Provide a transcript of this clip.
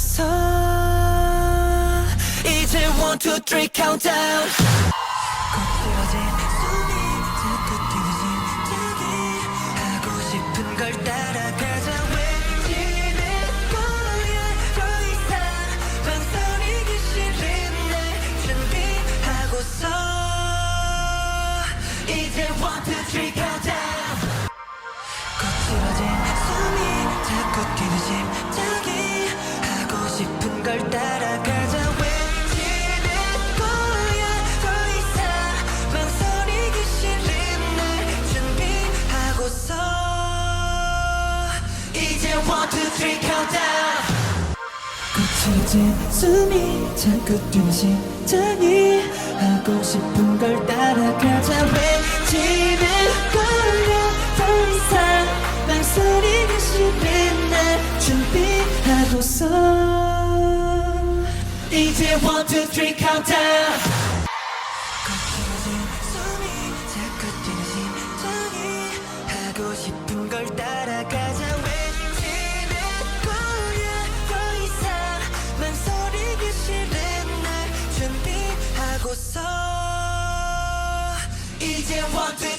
준비하고서 이제 one two three countdown. 거칠어진 숨이 자꾸 뛰는 심장이 하고 싶은 걸 따라가자. 외치는 거야. 더 이상 망설이기 싫은 날 준비하고서 이제 one two three countdown. 거칠어진 숨이 자꾸 심장 거칠어진 숨이 자꾸 뛰는 심장이 하고 싶은 걸 따라가자. 외치는 거야 더 이상 망설이기 싫은 날 준비하고서. 이제 one two three countdown. 싶은 걸 따라가 一剑 one。